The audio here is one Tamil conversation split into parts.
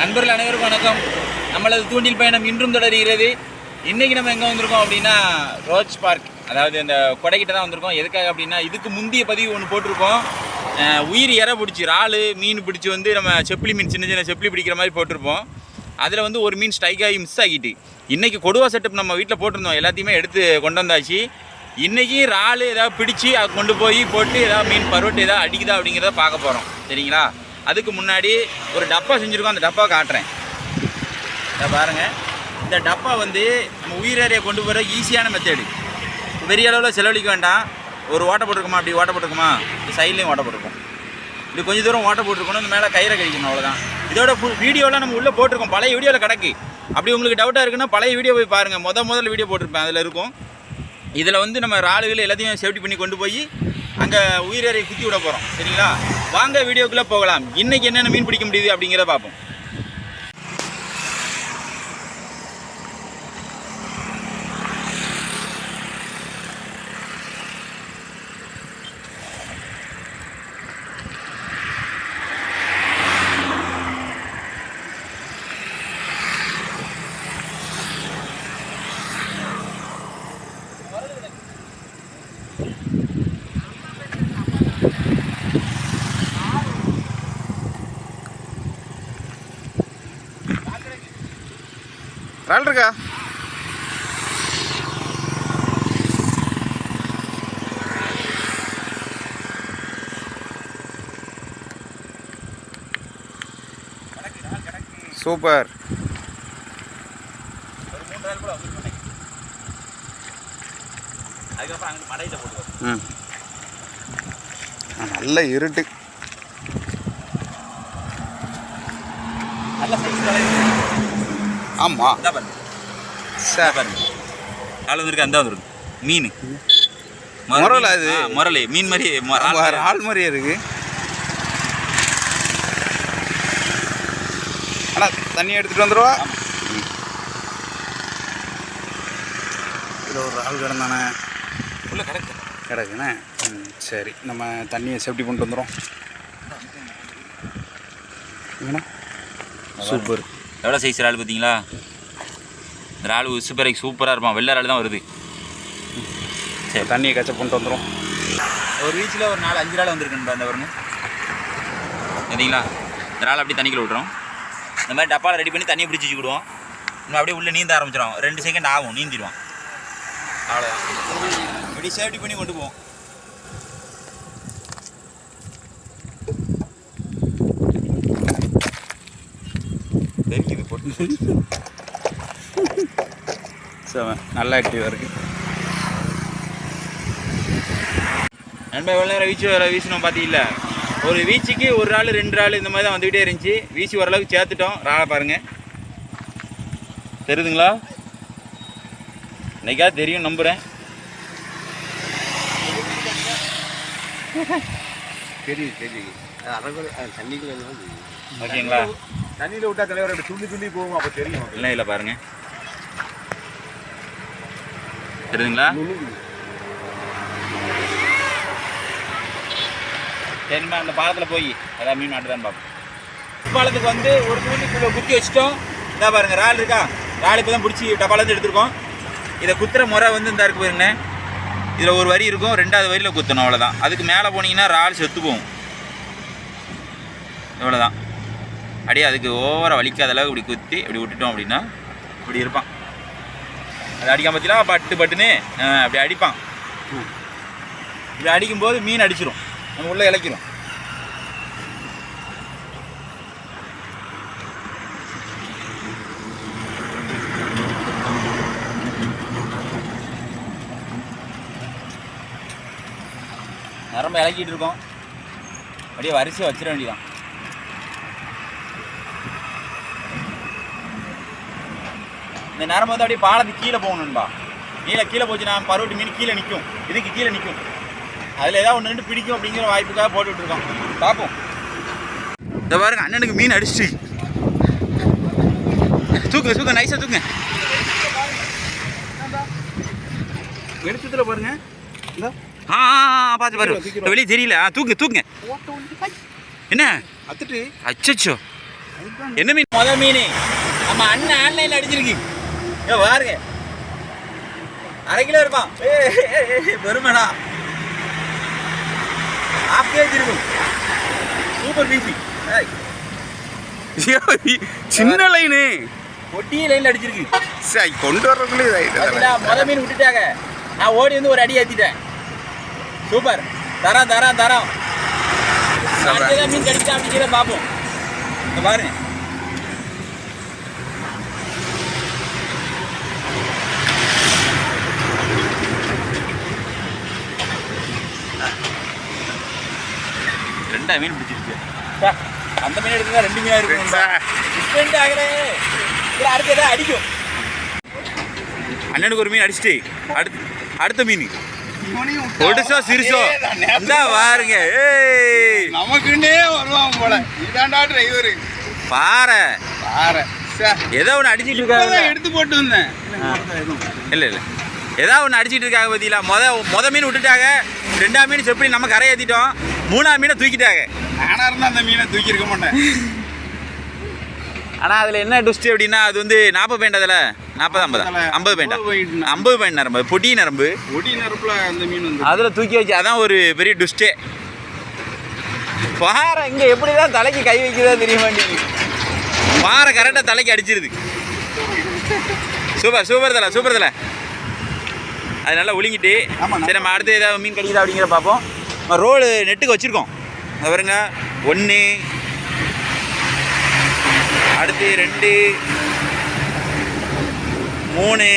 நண்பர்கள் அனைவருக்கும் வணக்கம். நம்மளது தூண்டில் பயணம் இன்றும் தொடர்கிறது. இன்றைக்கி நம்ம எங்கே வந்திருக்கோம் அப்படின்னா ரோஜ் பார்க். அதாவது அந்த கொடைக்கிட்ட தான் வந்திருக்கோம். எதுக்காக அப்படின்னா இதுக்கு முந்தைய பதிவு ஒன்று போட்டிருக்கோம். உயிர் இற பிடிச்சி இறால் மீன் பிடிச்சி வந்து நம்ம செப்பிலி மீன் சின்ன சின்ன செப்பிலி பிடிக்கிற மாதிரி போட்டிருப்போம். அதில் வந்து ஒரு மீன் ஸ்ட்ரைக் ஆகி மிஸ் ஆகிட்டு. இன்றைக்கி கொடுவா செட்டப் நம்ம வீட்டில் போட்டிருந்தோம். எல்லாத்தையுமே எடுத்து கொண்டு வந்தாச்சு. இன்றைக்கி இறால் ஏதாவது பிடிச்சி அதை கொண்டு போய் போட்டு ஏதாவது மீன் பருவட்டு ஏதாவது அடிக்குதா அப்படிங்கிறத பார்க்க போகிறோம் சரிங்களா? அதுக்கு முன்னாடி ஒரு டப்பா செஞ்சுருக்கோம் அந்த டப்பா காட்டுறேன். இதை பாருங்கள் இந்த டப்பா வந்து நம்ம உயிரறையை கொண்டு போகிற ஈஸியான மெத்தேடு பெரிய அளவில் செலவழிக்க வேண்டாம். ஒரு ஓட்டை போட்டிருக்குமா அப்படி ஓட்டை போட்டிருக்குமா? சைட்லேயும் ஓட்டை போட்டிருக்கோம். இது கொஞ்சம் தூரம் ஓட்டை போட்டிருக்கணும் இந்த மேலே கயிறை கழிக்கணும் அவ்வளோதான் இதோட ஃபுல் வீடியோலாம் நம்ம உள்ளே போட்டிருக்கோம் பழைய வீடியோவில் கிடக்கு. அப்படி உங்களுக்கு டவுட்டாக இருக்குன்னா பழைய வீடியோ போய் பாருங்கள் முத முதல்ல வீடியோ போட்டிருப்பேன் அதில் இருக்கும். இதில் வந்து நம்ம ராடுகள் எல்லாத்தையும் சேஃப்டி பண்ணி கொண்டு போய் அங்கே உயிரறை குத்தி விட போகிறோம் சரிங்களா? வாங்க வீடியோக்குள்ளே போகலாம். இன்னைக்கு என்னென்ன மீன் பிடிக்க முடியுது அப்படிங்கிறத பார்ப்போம். ம். ஆ, நல்ல இருட்டு. ஆமாம் சார் ஆள் வந்திருக்கு அந்த வந்திருக்கு. மீன். முரலா இது? முரளி. மீன் மாதிரி ஆள் மாதிரியே இருக்கு. அண்ணா தண்ணி எடுத்துகிட்டு வந்துடுவா இதில் ஒரு ஆள் கிடந்தானே? உள்ள கிடக்கு. கிடக்குண்ணே ம் சரி. நம்ம தண்ணியை சேஃப்டி பண்ணிட்டு வந்துடும் ஏண்ணா சூப்பர். எவ்வளோ சைஸ் இறால் பார்த்தீங்களா? இந்த இறால் சூப்பர் சூப்பராக இருப்பான். வெள்ளை இறால் தான் வருது. சரி. தண்ணியை கச்ச பண்ணிட்டு வந்துடும் ஒரு வீச்சில் ஒரு நாலு அஞ்சு இறால் வந்திருக்குன்னு அந்த பாருங்க. சரிங்களா இந்த இறால் அப்படியே தண்ணிக்குள்ள விட்றோம் இந்த மாதிரி டப்பாவில் ரெடி பண்ணி தண்ணியை பிடிச்சி வச்சுக்கிடுவோம். நம்ம அப்படியே உள்ளே நீந்த ஆரம்பிச்சிடும் ரெண்டு செகண்ட் ஆகும் நீந்திடுவான் அவ்வளோதான் இப்படி சேஃப்டி பண்ணி கொண்டு போவோம். தெரியுது போட்டு. செவன் நல்ல ஆக்டிவாக இருக்குது நண்பா எவ்வளோ நேரம் வீச்சு வீசணும் பார்த்தீங்களா ஒரு வீச்சுக்கு ஒரு நாள் ரெண்டு நாள் இந்த மாதிரி தான் வந்துக்கிட்டே இருந்துச்சு. வீசி ஓரளவுக்கு சேர்த்துட்டோம். ராளை பாருங்க. தெரியுதுங்களா? இன்னைக்கா தெரியும் நம்புகிறேன் தெரியுது தெரியுது. ஓகேங்களா? தண்ணியில விட்டா தலைவர் துள்ளி துள்ளி போகும் அப்போ தெரியும். இல்லை இல்லை பாருங்க. தெரியுதுங்களா? சரிம்மா அந்த பாலத்தில் போய் ஏதாவது மீன் மாட்டுதான்னு பார்ப்போம். பாலத்துக்கு வந்து ஒரு தூண்டிக்குள்ள குத்தி வச்சிட்டோம். இதாக பாருங்க இறால் இருக்கா? இறால் இப்போ தான் பிடிச்சி டப்பாலேருந்து எடுத்துருக்கோம். இதை குத்துற முறை வந்து இந்த இருக்கு பாருங்க. இதில் ஒரு வரி இருக்கும் ரெண்டாவது வரியில் குத்தணும் அவ்வளோதான் அதுக்கு மேலே போனீங்கன்னா இறால் செத்து போகும். இவ்வளோதான் அப்படியே அதுக்கு ஓவராக வலிக்காத அளவுக்கு இப்படி குத்தி இப்படி விட்டுட்டோம் அப்படின்னா இப்படி இருப்பான். அது அடிக்காம பார்த்தீங்கன்னா பட்டு பட்டுன்னு அப்படி அடிப்பான். இப்படி அடிக்கும்போது மீன் அடிச்சிடும் நம்ம உள்ளே இழைக்கணும் நரம்ப இறக்கிட்டு இருக்கோம். அப்படியே வரிசையாக வச்சிட வேண்டியதான் இந்த நரம்பு வந்து அப்படியே பாலத்துக்கு கீழே போகணும்பா கீழே கீழே போச்சுன்னா பருவட்டு மீன் கீழே நிற்கும். இதுக்கு கீழே நிற்கும். அதில் ஏதாவது ஒன்று ரெண்டு பிடிக்கும் அப்படிங்கிற வாய்ப்புக்காக போட்டு விட்டுருக்கோம். பார்ப்போம். இந்த பாருங்க அண்ணனுக்கு மீன் அடிச்சிட்டு. தூக்கு தூக்கு நைஸாக தூக்குங்க வெளிச்சத்தில் பாருங்க. ஆ பார்த்து பாரு. வெளியே தெரியல. ஆ, தூக்கு தூக்குங்க என்ன? அத்துட்டு. அச்சச்சோ. என்ன மீன்? முத மீன். நம்ம அண்ணன் ஆன்லைன்ல அடிச்சிருக்கு. ஏ பாருங்க. அரை கிலோ இருப்பான். பெருமடா. ஹாஃப் கேஜி இருக்கும் சூப்பர் பீசி சின்ன லைனு ஒட்டிய லைன்ல அடிச்சிருக்கு. சரி கொண்டு வர்றதுக்குள்ளே இதாயிட்டு முத மீன் விட்டுட்டாங்க. நான் ஓடி வந்து ஒரு அடி ஏத்திட்டேன். சூப்பர். தரம் தரம் தரம். மீன் கிடைச்சா அப்படிங்கிறத பார்ப்போம். பாருங்க. ரெண்டா மீன் பிடிச்சிருக்கு. ச்சே, அந்த மீன் எடுத்தா ரெண்டு மீனா இருக்கும். இல்லை அடுத்து எதாவது அடிக்கும். அண்ணனுக்கு ஒரு மீன் அடிச்சிட்டு அடுத்து அடுத்த மீன். ஒடுசோ சிறுசோ இந்த பாருங்க. ஏய். நமக்குன்னே வருவான் போல. இதாண்டா டிரைவரு பாறை. பாரு ஏதோ ஒன்று அடிச்சிட்டு இருக்காங்க எடுத்து போட்டு வந்தேன். இல்லை இல்லை. ஏதாவது ஒன்று அடிச்சிட்டு இருக்காங்க பார்த்தீங்களா மொத மொத மீன் விட்டுட்டாங்க. ரெண்டாம் மீன் செப்படி நம்ம கரை ஏற்றிட்டோம் மூணாம் மீனை தூக்கிட்டாங்க. நானா இருந்தா அந்த மீனை தூக்கி இருக்க மாட்டேன். ஆனால் அதில் என்ன டுஸ்ட் அப்படின்னா அது வந்து நாற்பது பாயிண்ட் அதில். நாற்பது ஐம்பது? ஐம்பது பாயிண்ட் ஐம்பது பாயிண்ட் நரம்பு. பொட்டி நரம்பு. ஒடி நெருப்புல அந்த மீன் அதில் தூக்கி வச்சு அதான் ஒரு பெரிய டுஸ்டே பாறை இங்கே எப்படி தான் தலைக்கு கை வைக்கிறதா தெரிய மாட்டேங்குது பாறை கரெக்டாக தலைக்கு அடிச்சிருது. சூப்பர் சூப்பர் தலை சூப்பர் தலை. அது நல்லா ஒழுங்கிட்டு. சரி நம்ம அடுத்து ஏதாவது மீன் கிடைக்குதா அப்படிங்கிற பார்ப்போம். ரோடு நெட்டுக்கு வச்சுருக்கோம். அது பாருங்க. ஒன்று அடுத்து ரெண்டு மூணு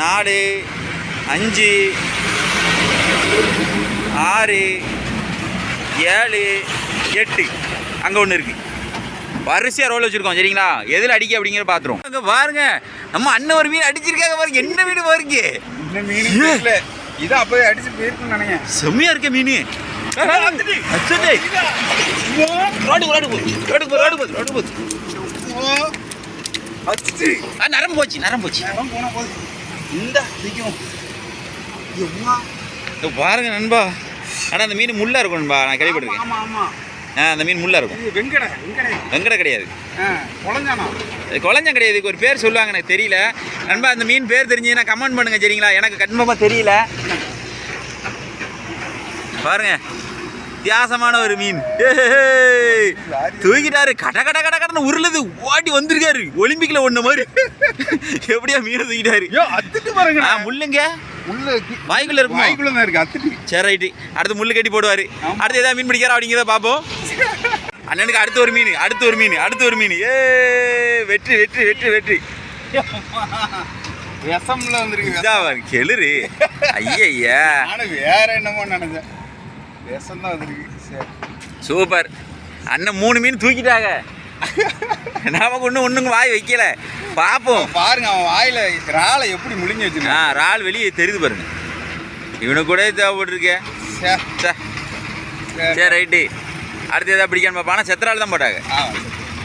நாலு அஞ்சு ஆறு ஏழு எட்டு. அங்கே ஒன்று இருக்குது வரிசையாக ரோல் வச்சுருக்கோம் சரிங்களா? எதில் அடிக்க அப்படிங்கிற பார்த்துருவோம் அங்கே பாருங்க. நம்ம அண்ணன் ஒரு மீன் அடிச்சிருக்காங்க பாருங்க. என்ன மீன் பாருங்க. என்ன மீன் இதை அப்பவே அடிச்சு போயிருக்குன்னு நினைக்கிறேன். செம்மையா இருக்க மீன். நரம்பு போச்சு நரம்பு போச்சு. இந்த பாருங்க நண்பா. ஆனால் அந்த மீன் முள்ளா இருக்கும் நண்பா. நான் கேள்விப்பட்டிருக்கேன். ஆமா ஆமா. ஆ அந்த மீன் முள்ளா இருக்கும். வெங்கட வெங்கட. வெங்கட கிடையாது. குழஞ்சம் கிடையாது. ஒரு பேர் சொல்லுவாங்க எனக்கு தெரியல. நண்பா அந்த மீன் பேர் தெரிஞ்சதுன்னா கமெண்ட் பண்ணுங்க சரிங்களா? எனக்கு கன்ஃபார்மாக தெரியல. பாருங்க. வித்தியாசமான ஒரு மீன். தூக்கிட்டாரு. கட கட கட கடன்னு உருளுது. ஓடி வந்திருக்காரு. ஒலிம்பிக்ல ஒண்ணு மாதிரி. எப்படியா மீனை தூக்கிட்டாரு. ஐயோ முள்ளுங்க. வாய்க்குள்ள இருக்குமா? வாய்க்குள்ள இருக்கு சரி ரைட்டு. அடுத்து முள்ளு கட்டி போடுவாரு. அடுத்து ஏதாவது மீன் பிடிக்கிறா அப்படிங்கிறத பார்ப்போம். அண்ணனுக்கு அடுத்து ஒரு மீன் அடுத்து ஒரு மீன் அடுத்து ஒரு மீன். ஏ வெற்றி வெற்றி வெற்றி வெற்றி. விஷம்ல வந்திருக்கு கெளுரு. நானும் வேற என்னமோ நினைச்சேன். விஷம் தான் வந்திருக்கு சரி சூப்பர். அண்ணன் மூணு மீன் தூக்கிட்டாங்க. நமக்கு ஒன்றும் ஒன்றுங்க வாய் வைக்கல. பார்ப்போம் பாருங்க அவன் வாயில இறாலை எப்படி முழுங்கி ஆ வச்சிருக்கான் இறால் வெளியே தெரியுது பாருங்க. இவனுக்கு கூட தேவைப்பட்டிருக்கே. சரி. ரைட்டு. அடுத்து எதாவது பிடிக்காம பார்ப்போம் ஆனால் செத்தரால் தான் போட்டாங்க. ஆ,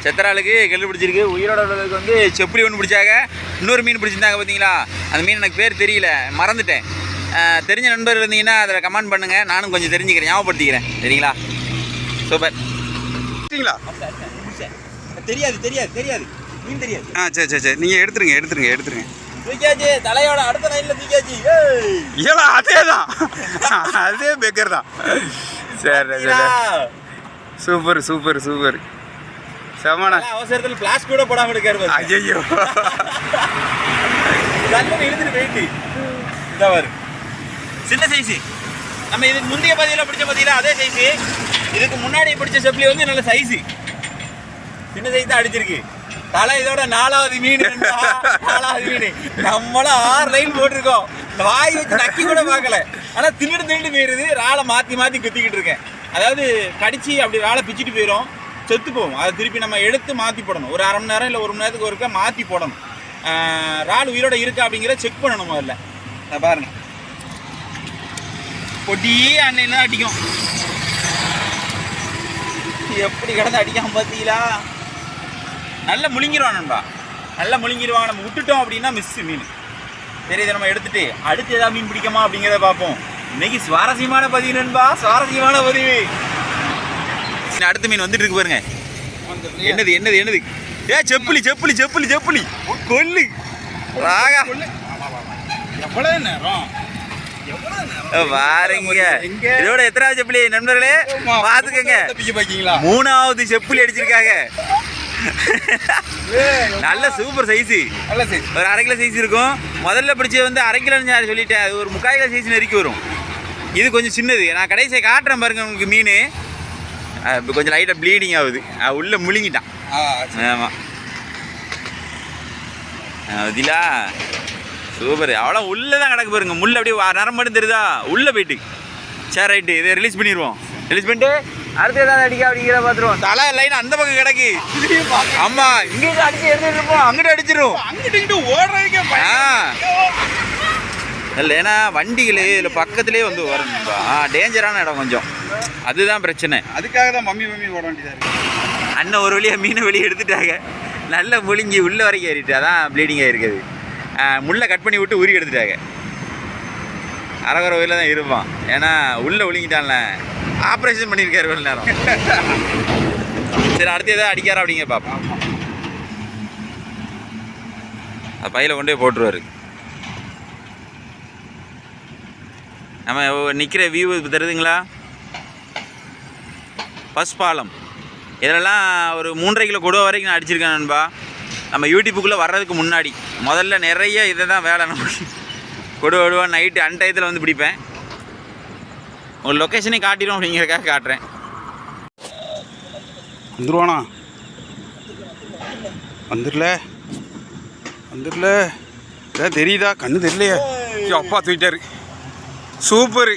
செத்தராளுக்கு கெல்லு பிடிச்சிருக்கு. உயிரோட உள்ளதுக்கு வந்து செப்படி ஒன்று பிடிச்சாங்க. இன்னொரு மீன் பிடிச்சிருந்தாங்க பார்த்தீங்களா அந்த மீன் எனக்கு பேர் தெரியல. மறந்துட்டேன். தெரிஞ்ச நண்பர் இருந்தீங்கன்னா அதில் கமெண்ட் பண்ணுங்கள் நானும் கொஞ்சம் தெரிஞ்சுக்கிறேன். ஞாபகப்படுத்திக்கிறேன். சரிங்களா? சூப்பர். தெரியாது தெரியாது தெரியாது. மீன் தெரியாது. ஆ சரி சரி சரி. நீங்கள் எடுத்துருங்க எடுத்துருங்க எடுத்துருங்க. தூக்கியாச்சு தலையோட அடுத்த லைனில் தூக்கியாச்சு ஏலா அதே தான் அதே பெக்கர் தான். சரி சரி சூப்பர் சூப்பர் சூப்பர். செமண்ணா. அவசரத்தில் பிளாஸ் கூட போடாமல் இருக்காரு. ஐயோ இழுத்துட்டு போயிட்டு. பாரு. சின்ன சைஸு நம்ம இதுக்கு முந்தைய பதியில் பிடிச்ச பதியில் அதே சைஸு இதுக்கு முன்னாடி பிடிச்ச செப்லி வந்து நல்ல சைஸு சின்ன சைஸ் தான் அடிச்சிருக்கு. தலை இதோட நாலாவது மீன் நாலாவது மீன். நம்மளும் ஆறு லைன் போட்டிருக்கோம். வாய் வச்சு நக்கி கூட பார்க்கல. ஆனால் தின்னுட்டு தின்னுட்டு போயிருது. ராளை மாற்றி மாற்றி குத்திக்கிட்டு இருக்கேன். அதாவது கடிச்சு அப்படி ராளை பிச்சுட்டு போயிடும் செத்து போகும். அதை திருப்பி நம்ம எடுத்து மாற்றி போடணும். ஒரு அரை மணி நேரம் இல்லை ஒரு மணி நேரத்துக்கு ஒருக்கா மாற்றி போடணும். ஆஹ் இறால் உயிரோட இருக்கா அப்படிங்கிறத செக் பண்ணணும் முதல்ல. பாருங்கள் பொடி அன்னையில அடிக்கும்? எப்படி கிடந்து அடிக்காம பார்த்தீங்களா? நல்லா முழுங்கிடுவான் நண்பா. நல்லா முழுங்கிடுவான் நம்ம விட்டுட்டோம் அப்படின்னா மிஸ் மீன். சரி இதை நம்ம எடுத்துட்டு அடுத்து ஏதாவது மீன் பிடிக்குமா அப்படிங்கிறத பார்ப்போம். இன்னைக்கு சுவாரஸ்யமான பதிவு நண்பா. சுவாரஸ்யமான பதிவு. அடுத்த மீன் வந்துட்டு இருக்கு பாருங்க. என்னது என்னது என்னது? ஏ செப்புலி செப்புலி செப்புலி செப்புலி. கொல்லு ராகா. எவ்வளோ நேரம்? பாருங்க இதோட எத்தனாவது செப்புலி நண்பர்களே? பாத்துக்கங்க மூணாவது செப்புலி அடிச்சிருக்காங்க. நல்ல சூப்பர் சைஸு ஒரு அரை கிலோ சைஸ் இருக்கும். முதல்ல பிடிச்சது வந்து அரை கிலோன்னு நான் சொல்லிட்டேன். அது ஒரு முக்கால் கிலோ சைஸ் நெருக்கி வரும். இது கொஞ்சம் சின்னது. நான் கடைசியை காட்டுறேன் பாருங்க உங்களுக்கு மீன். கொஞ்சம் லைட்டாக ப்ளீடிங் ஆகுது. உள்ளே முழுங்கிட்டான். ஆமாம் அதிலா சூப்பர். அவ்வளோ உள்ளே தான் கிடக்கு பாருங்க. முள் அப்படியே நரம் மட்டும் தெரியுதா? உள்ளே போயிட்டு. சரி ரைட்டு இதை ரிலீஸ் பண்ணிடுவோம். ரிலீஸ் பண்ணிட்டு அடுத்து ஏதாவது அடிக்க அப்படிங்கிற பார்த்துருவோம் தலை லைன் அந்த பக்கம் கிடக்கு. ஆமா இங்கே அடிச்சு எடுத்துட்டு இருப்போம். அங்கிட்டு அடிச்சிரும். அங்கிட்டு ஓடுறதுக்கே ஆ. இல்லை ஏன்னா வண்டிகள் இதில் பக்கத்துலேயே வந்து வரணும்பா ஆ டேஞ்சரான இடம் கொஞ்சம். அதுதான் பிரச்சனை. அதுக்காக தான் மம்மி மம்மி ஓட வேண்டியதா இருக்கு. அண்ணன் ஒரு வழியாக மீனை வெளியே எடுத்துட்டாங்க. நல்ல முழுங்கி உள்ள வரைக்கும் ஏறிட்டு அதான் ப்ளீடிங் ஆகிருக்குது முள்ளை கட் பண்ணி விட்டு உருகி எடுத்துட்டாங்க. அரகர உயிரில் தான் இருப்பான். ஏன்னா உள்ளே ஒழுங்கிட்டான்ல. ஆப்ரேஷன் பண்ணியிருக்காரு இவ்வளோ நேரம். சரி அடுத்து எதாவது அடிக்காரா அப்படிங்க பார்ப்போம் அது பையில கொண்டு போய் போட்டுருவாரு. நம்ம நிற்கிற வியூ தருதுங்களா? பஸ் பாலம். இதெல்லாம் ஒரு மூன்றரை கிலோ கொடுவா வரைக்கும் நான் அடிச்சிருக்கேன் நண்பா. நம்ம யூடியூப்புக்குள்ளே வர்றதுக்கு முன்னாடி முதல்ல நிறைய இதை தான் வேலை நமக்கு கொடுவா கொடுவா நைட்டு அன்டயத்தில் வந்து பிடிப்பேன். ஒரு லொக்கேஷனே காட்டிடும் அப்படிங்கிறக்காக காட்டுறேன். வந்துருவானா? வந்துடல வந்துடல ஏதாவது தெரியுதா? கண்ணு தெரியலையே. அப்பா தூக்கிட்டாரு. சூப்பரு.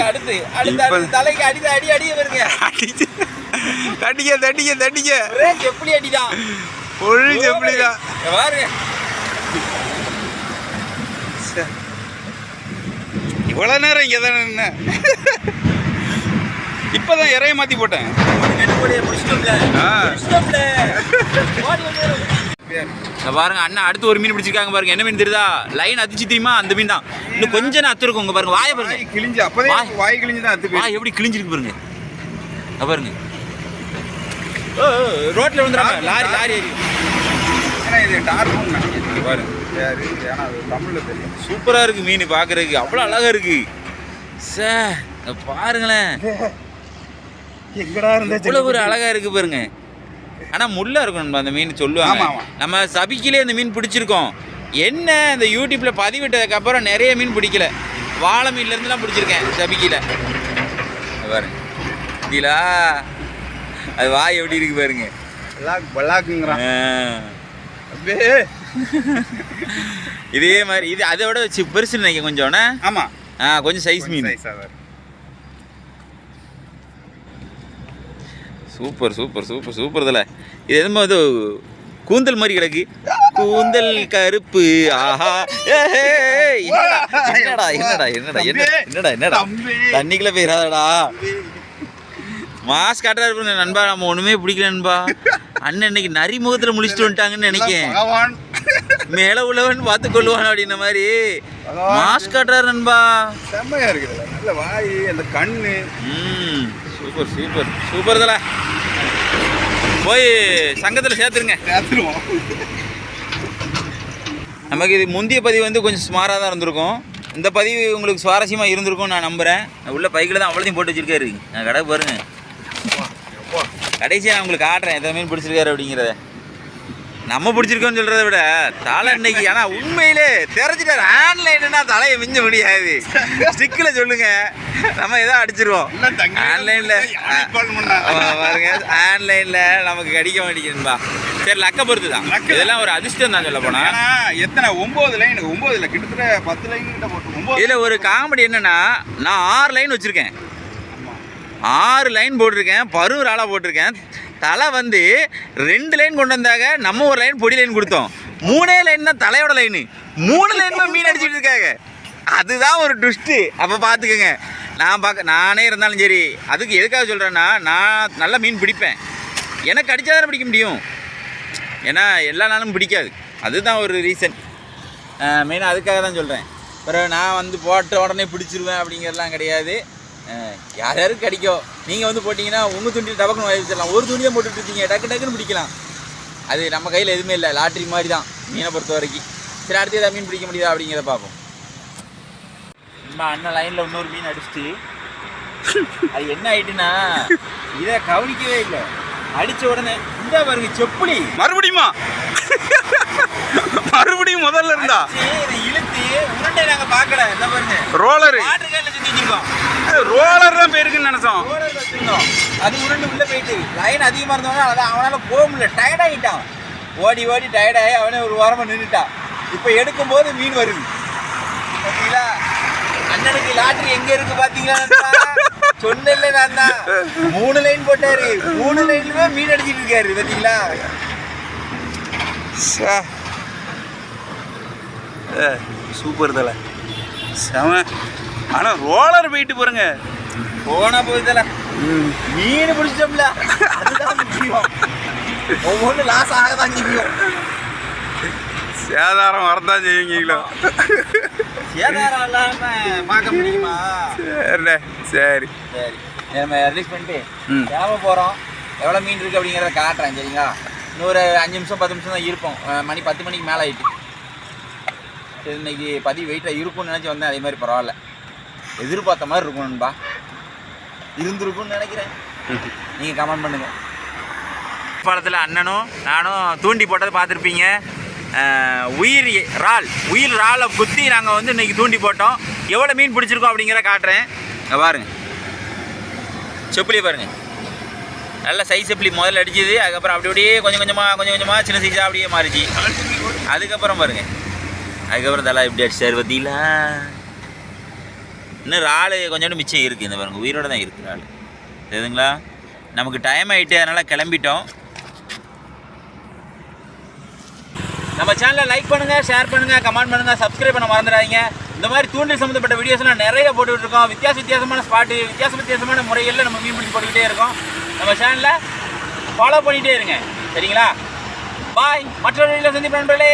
அடுத்து இப்ப- தலைக்கு அடி அடி அடி வருங்க அடிச்சு. தட்டிக்க தட்டிக்க தட்டிக்க. ஒரே செப்புளி அடிதான். ஒழு செப்பிலிதான். பாருங்க இவ்வளோ நேரம் இங்கே தானே நின்ன இப்போதான் இறைய மாற்றி போட்டேன். பாருங்க அண்ணா அடுத்து ஒரு மீன் பிடிச்சிருக்காங்க பாருங்க. என்ன மீன் தெரியுதா? லைன் அதிச்சு தெரியுமா? அந்த மீன் தான். இன்னும் கொஞ்ச நேரம் அத்து இருக்கும். உங்க பாருங்க வாயை பாருங்க. வாய் கிழிஞ்சு அப்போதே வாய். வாய் கிழிஞ்சு தான் அத்து வா எப்படி கிழிஞ்சிருக்கு பாருங்க. இங்க பாருங்க. ரோட்ல விழுந்துறாங்க லாரி லாரி ஏறி. ஏன்னா இது நினைக்கிறேன் பாருங்க. ஏன்னா அது தமிழில் தெரியும். சூப்பரா இருக்கு மீன் பாக்குறதுக்கு. அவ்வளவு அழகா இருக்கு. சார் பாருங்களேன். இவ்வளவு ஒரு அழகா இருக்கு பாருங்க. ஆனா முள்ளா இருக்கும் நண்பா அந்த மீன் சொல்லுவாங்க. நம்ம நம்ம சபிக்கிலே இந்த மீன் பிடிச்சிருக்கோம். என்ன இந்த யூடியூப்ல பதிவிட்டதுக்கு அப்புறம் நிறைய மீன் பிடிக்கல. வாழை மீன்ல இருந்துலாம் பிடிச்சிருக்கேன் சபிக்கில. பாருங்க. இதா அது வாய் எப்படி இருக்கு பாருங்க. பல்லாக் பல்லாக்குங்கிறான் ஆ. அப்படியே. இதே மாதிரி இது அதை விட சி- பெருசு நினைக்க கொஞ்சம்? ஆமாம் ஆ கொஞ்சம் சைஸ் மீன். சூப்பர் சூப்பர் சூப்பர் சூப்பர் இதில். இது எதுமோ இது கூந்தல் மாதிரி கிடக்கு. கூந்தல் கருப்பு ஆஹா. என்னடா என்னடா என்னடா என்னடா என்ன- என்னடா என்னடா. தண்ணிக்குள்ள போயிடாதடா. மாஸ் காட்டுறாரு பாருங்க நண்பா. நம்ம ஒண்ணுமே பிடிக்கல நண்பா. அண்ணன் இன்னைக்கு நரி முகத்துல முழிச்சிட்டு வந்துட்டாங்கன்னு நினைக்கேன். பகவான். மேல உள்ளவன் பார்த்து கொள்வான் அப்படின்ன மாதிரி. மாஸ் காட்டுறாரு நண்பா. செம்மையா இருக்குது. நல்ல வாய் அந்த கண்ணு. சூப்பர் சூப்பர் சூப்பர் தல. போய் சங்கத்தில் சேர்த்துருங்க. சேர்த்துருவோம். நமக்கு இது முந்தைய பதிவு வந்து கொஞ்சம் சுமாராக தான் இருந்திருக்கும். இந்த பதிவு உங்களுக்கு சுவாரஸ்யமாக இருந்திருக்கும் நான் நம்புகிறேன் உள்ள பைக்கில் தான் அவ்வளோத்தையும் போட்டு வச்சிருக்காரு. நான் கடை பாருங்க. கடைசியாக நான் உங்களுக்கு காட்டுறேன் எத்தனை மீன் பிடிச்சிருக்காரு அப்படிங்கிறத. நம்ம பிடிச்சிருக்கோம்னு சொல்கிறத விட தலை இன்னைக்கு ஆனால் உண்மையிலே தெரிஞ்சுட்டாரு. ஆன்லைன்னா தலையை மிஞ்ச முடியாது. ஸ்டிக்கில் சொல்லுங்க. நம்ம எதோ அடிச்சிருவோம். ஆன்லைனில்? பாருங்க. ஆன்லைனில் நமக்கு கிடைக்க மாட்டேங்குதுப்பா சரி லக்க பொறுத்து தான். இதெல்லாம் ஒரு அதிர்ஷ்டம் தான் சொல்ல ஏன்னா எத்தனை? ஒன்பது லைன் ஒன்பது இல்லை கிட்டத்தட்ட பத்து லைன் கிட்ட போட்டு ஒன்பது இதில் ஒரு காமெடி என்னன்னா நான் ஆறு லைன் வச்சுருக்கேன். ஆறு லைன் போட்டிருக்கேன் பருவ ஆளாக போட்டிருக்கேன். தலை வந்து ரெண்டு லைன் கொண்டு வந்தாங்க நம்ம ஒரு லைன் பொடி லைன் கொடுத்தோம். மூணே லைன் தான் தலையோட லைனு. மூணு லைன் தான் மீன் அடிச்சுட்டு இருக்காங்க. அதுதான் ஒரு ட்விஸ்ட்டு அப்போ பார்த்துக்கோங்க நான் பார்க்க நானே இருந்தாலும் சரி அதுக்கு எதுக்காக சொல்கிறேன்னா நான் நல்ல மீன் பிடிப்பேன். எனக்கு அடித்தா தானே பிடிக்க முடியும். ஏன்னா எல்லா நாளும் பிடிக்காது. அதுதான் ஒரு ரீசன் மெயினாக அதுக்காக தான் சொல்கிறேன் பிறகு நான் வந்து போட்ட உடனே பிடிச்சிருவேன் அப்படிங்கிறதுலாம் கிடையாது. யார் யாருக்கு கிடைக்கும் நீங்கள் வந்து போட்டிங்கன்னா உங்கள் துண்டியில் டபக்குன்னு வாங்கி வச்சிடலாம். ஒரு துணியை போட்டுட்டு இருக்கீங்க டக்கு டக்குன்னு பிடிக்கலாம். அது நம்ம கையில் எதுவுமே இல்லை. லாட்ரி மாதிரி தான் மீனை பொறுத்த வரைக்கும். சரி அடுத்து ஏதாவது மீன் பிடிக்க முடியுதா அப்படிங்கிறத பார்ப்போம். நம்ம அண்ணன் லைனில் இன்னொரு மீன் அடிச்சுட்டு அது என்ன ஆயிட்டுன்னா இதை கவனிக்கவே இல்லை. அடிச்ச உடனே இந்த பாருங்க செப்புளி மறுபடியுமா? மறுபடியும் முதல்ல இருந்தா? இழுத்து உருண்டை நாங்க பார்க்கல. இந்த பாருங்க. ரோலரு. வாட்டர் கேன்ல சுத்தி வச்சிருக்கோம். ரோலர் தான் போயிருக்குன்னு நினைச்சோம். அது உருண்டு உள்ள போயிட்டு லைன் அதிகமா இருந்தவங்க அதான் அவனால போக முடியல. டயர்ட் ஆகிட்டான். ஓடி ஓடி டயர்ட் ஆகி அவனே ஒரு வாரமா நின்றுட்டான் இப்போ எடுக்கும்போது மீன் வருது. பார்த்தீங்களா அண்ணனுக்கு லாட்ரி எங்க இருக்கு பாத்தீங்களா? சொன்னல நான் தான். மூணு லைன் போட்டாரு. மூணு லைன்லயுமே மீன் அடிச்சிட்டு இருக்காரு பாத்தீங்களா? சூப்பர் தலை. செம. ஆனா ரோலர் போயிட்டு பாருங்க. போனா போகுதுல மீன் பிடிச்சிட்டோம்ல. அதுதான் முக்கியம். ஒவ்வொன்றும் லாஸ் ஆக தான் செய்யும். சேதாரம் வரதான் செய்வீங்களோ சேதாரம் இல்லாம பார்க்க முடியுமா? சரிண்ணே சரி. சரி. நம்ம ரிலீஸ் பண்ணிட்டு. கிளம்ப போகிறோம் எவ்வளோ மீன் இருக்குது அப்படிங்கிறத காட்டுறேன் சரிங்களா? இன்னொரு அஞ்சு நிமிஷம் பத்து நிமிஷம் தான் இருப்போம். மணி பத்து மணிக்கு மேலே ஆயிட்டு. சரி இன்னைக்கு பதிவு வெயிட்டாக இருக்கும்னு நினச்சி வந்தேன் அதே மாதிரி பரவாயில்ல. எதிர்பார்த்த மாதிரி இருக்கும் நண்பா. இருந்திருக்கும்னு நினைக்கிறேன். நீங்கள் கமெண்ட் பண்ணுங்க. படத்தில் அண்ணனும் நானும் தூண்டி போட்டதை பார்த்துருப்பீங்க. உயிர் இறால் உயிர் இறாலை குத்தி நாங்கள் வந்து இன்னைக்கு தூண்டி போட்டோம். எவ்வளோ மீன் பிடிச்சிருக்கோம் அப்படிங்கிற காட்டுறேன். இங்க பாருங்க. செப்பிலி பாருங்க. நல்ல சைஸ் செப்பிலி முதல்ல அடிச்சது. அதுக்கப்புறம் அப்படி அப்படியே கொஞ்சம் கொஞ்சமாக கொஞ்சம் கொஞ்சமாக சின்ன சைஸாக அப்படியே மாறிச்சு. அதுக்கப்புறம் பாருங்க. அதுக்கப்புறம் தலா இப்படி அடிச்சார் பார்த்தீங்களா? இன்னும் இறால் கொஞ்சோண்டு மிச்சம் இருக்குது இந்த பாருங்கள் உயிரோடு தான் இருக்குது இறால் சரிங்களா நமக்கு டைம் ஆகிட்டு அதனால் கிளம்பிட்டோம். நம்ம சேனலை லைக் பண்ணுங்கள் ஷேர் பண்ணுங்கள் கமெண்ட் பண்ணுங்கள் சப்ஸ்கிரைப் பண்ண மறந்துடாதீங்க. இந்த மாதிரி தூண்டில் சம்மந்தப்பட்ட வீடியோஸ்லாம் நிறைய போட்டுக்கிட்டு இருக்கோம் வித்தியாச வித்தியாசமான ஸ்பாட்டு வித்தியாச வித்தியாசமான முறைகளில் நம்ம மீன் பிடிச்சி போட்டுக்கிட்டே இருக்கோம். நம்ம சேனலை ஃபாலோ பண்ணிகிட்டே இருங்க. சரிங்களா? பாய் மற்றொரு வீடியோவில் சந்திப்பேன் நண்பர்களே.